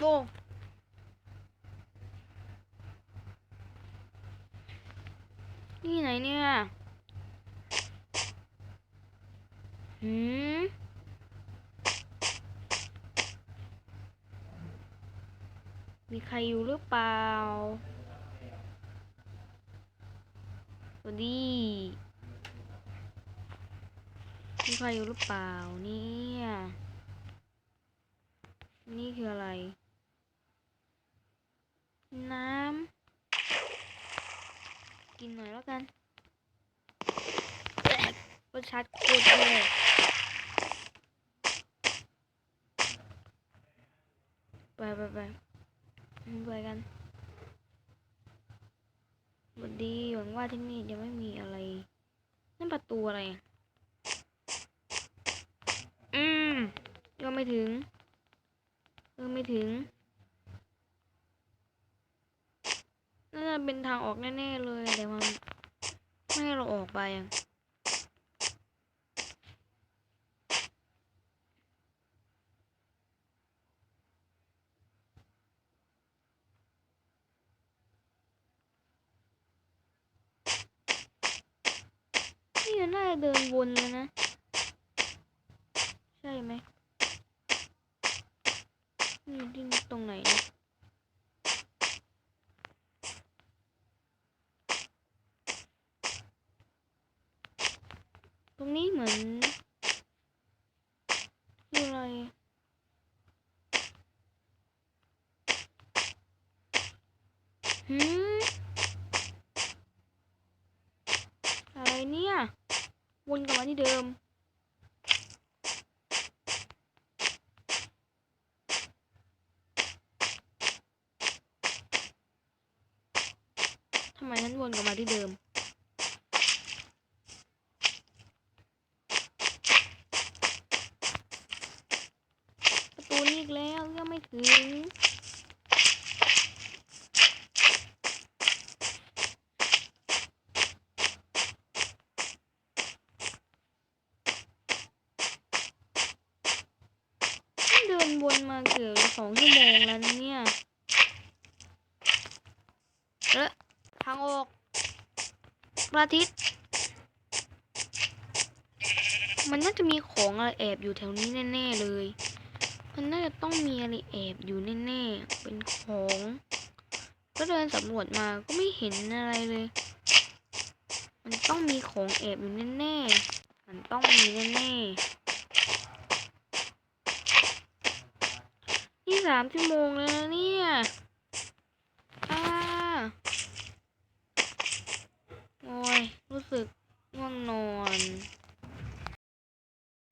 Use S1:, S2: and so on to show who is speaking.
S1: โอ้นี่ไหนเนี่ยหืมมีใครอยู่หรือเปล่าสวัสดี มีใครอยู่หรือเปล่าเนี่ย นี่คืออะไร น้ำ กินหน่อยแล้วกันรสชาติโคตรแย่ไปไปไปไปกันสวัสดีหวังว่าที่นี่จะไม่มีอะไร นั่นประตูอะไรอะอืมยังไม่ถึงยังไม่ถึง น่าเป็นทางออกแน่ๆเลยแต่มันไม่ให้เราออกไปอะนี่มันน่าจะเดินวนเลยนะ ใช่ไหมนี่ที่ตรงไหนนะ ตรงนี้เหมือนคืออะไรหืมอะไรเนี่ย วนกลับมาที่เดิมทำไมฉันวนกลับมาที่เดิม ประตูนี้อี กแล้วยังไม่ถึงเดินวนมาเกือบสองชั่วโมงแล้วเนี่ยเอ๊ะทางออกพระอาทิตย์มันน่าจะมีของอะไรแอบอยู่แถวนี้แน่ ๆ เลย มันน่าจะต้องมีอะไรแอบอยู่แน่ๆ เป็นของ ก็เดินสำรวจมาก็ไม่เห็นอะไรเลย มันต้องมีของแอบอยู่แน่ๆ มันต้องมีแน่ๆนี่สามชั่วโมงแล้วนะเนี่ยอ่าโอ้ยรู้สึก